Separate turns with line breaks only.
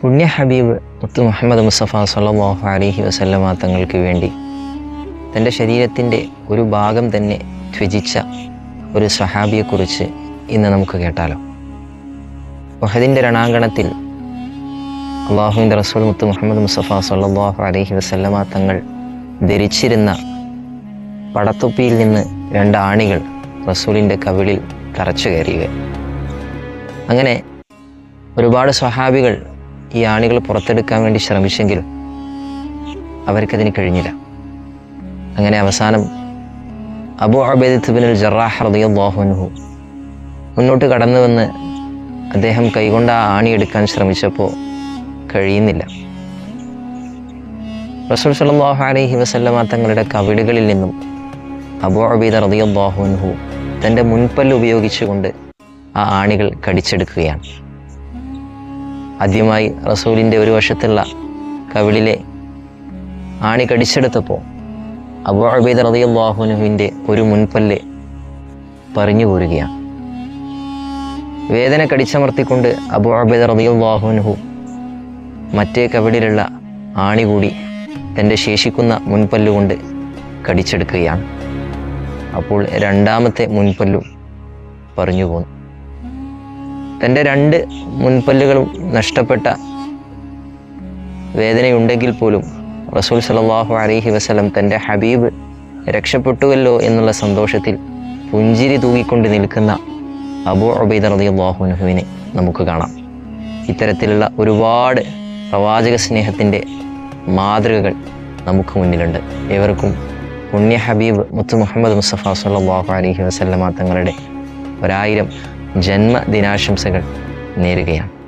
പുണ്യ ഹബീബ് മുത്ത് മുഹമ്മദ് മുസ്തഫ സല്ലാഹു അലഹി വസല്ലമ തങ്ങൾക്ക് വേണ്ടി തന്റെ ശരീരത്തിന്റെ ഒരു ഭാഗം തന്നെ ത്യജിച്ച ഒരു സഹാബിയെക്കുറിച്ച് ഇന്ന് നമുക്ക് കേട്ടാലോ. വഹദിന്റെ രണാങ്കണത്തിൽ അള്ളാഹുവിന്റെ റസൂൽ മുത്ത് മുഹമ്മദ് മുസ്തഫ സല്ലാഹു അലഹി വസല്ലമ തങ്ങൾ ധരിച്ചിരുന്ന പടത്തൊപ്പിയിൽ നിന്ന് രണ്ട് ആണികൾ റസൂലിന്റെ കവിളിൽ തറച്ചു കയറിയുക അങ്ങനെ ഒരുപാട് സ്വഹാബികൾ ഈ ആണികൾ പുറത്തെടുക്കാൻ വേണ്ടി ശ്രമിച്ചെങ്കിലും അവർക്കതിന് കഴിഞ്ഞില്ല. അങ്ങനെ അവസാനം അബു അബേദ് ബിൻ ജറാഹ് റദിയാഹുൻഹു മുന്നോട്ട് കടന്നു വന്ന് അദ്ദേഹം കൈകൊണ്ട് ആ ആണി എടുക്കാൻ ശ്രമിച്ചപ്പോൾ കഴിയുന്നില്ല. റസൂൽ സല്ലാഹു അലൈഹി വസല്ലമ തങ്ങളുടെ കവിടുകളിൽ നിന്നും അബു അബീദ റദിയാഹുൻഹു തന്റെ മുൻപല്ല് ഉപയോഗിച്ചുകൊണ്ട് ആ ആണികൾ കടിച്ചെടുക്കുകയാണ്. ആദ്യമായി റസൂലിന്റെ ഒരു വശത്തുള്ള കവിളിലെ ആണി കടിച്ചെടുത്തപ്പോൾ അബു അബീദ് റതിയുള്ളാഹുനുവിന്റെ ഒരു മുൻപല്ല് പറഞ്ഞു പോരുകയാണ്. വേദന കടിച്ചമർത്തിക്കൊണ്ട് അബു അബീദ് റതിയുള്ളാഹുനുഹു മറ്റേ കവിളിലുള്ള ആണി കൂടി തന്റെ ശേഷിക്കുന്ന മുൻപല്ലുകൊണ്ട് കടിച്ചെടുക്കുകയാണ്. അപ്പോൾ രണ്ടാമത്തെ മുൻപല്ലും പറഞ്ഞു പോന്നു. തന്റെ രണ്ട് മുൻപല്ലുകളും നഷ്ടപ്പെട്ട വേദനയുണ്ടെങ്കിൽ പോലും റസൂൽ സലാഹു അലഹി വസ്ലം തന്റെ ഹബീബ് രക്ഷപ്പെട്ടുവല്ലോ എന്നുള്ള സന്തോഷത്തിൽ പുഞ്ചിരി തൂങ്ങിക്കൊണ്ട് നിൽക്കുന്ന അബു അബൈദ് അള്ളാഹുനഹുവിനെ നമുക്ക് കാണാം. ഇത്തരത്തിലുള്ള ഒരുപാട് പ്രവാചക സ്നേഹത്തിന്റെ മാതൃകകൾ നമുക്ക് മുന്നിലുണ്ട്. ഏവർക്കും പുണ്യ ഹബീബ് മുത്തു മുഹമ്മദ് മുസ്തഫ സല്ലാഹു അലഹി വസല്ലമ തങ്ങളുടെ ഒരായിരം ജന്മദിനാശംസകൾ നേരുകയാണ്.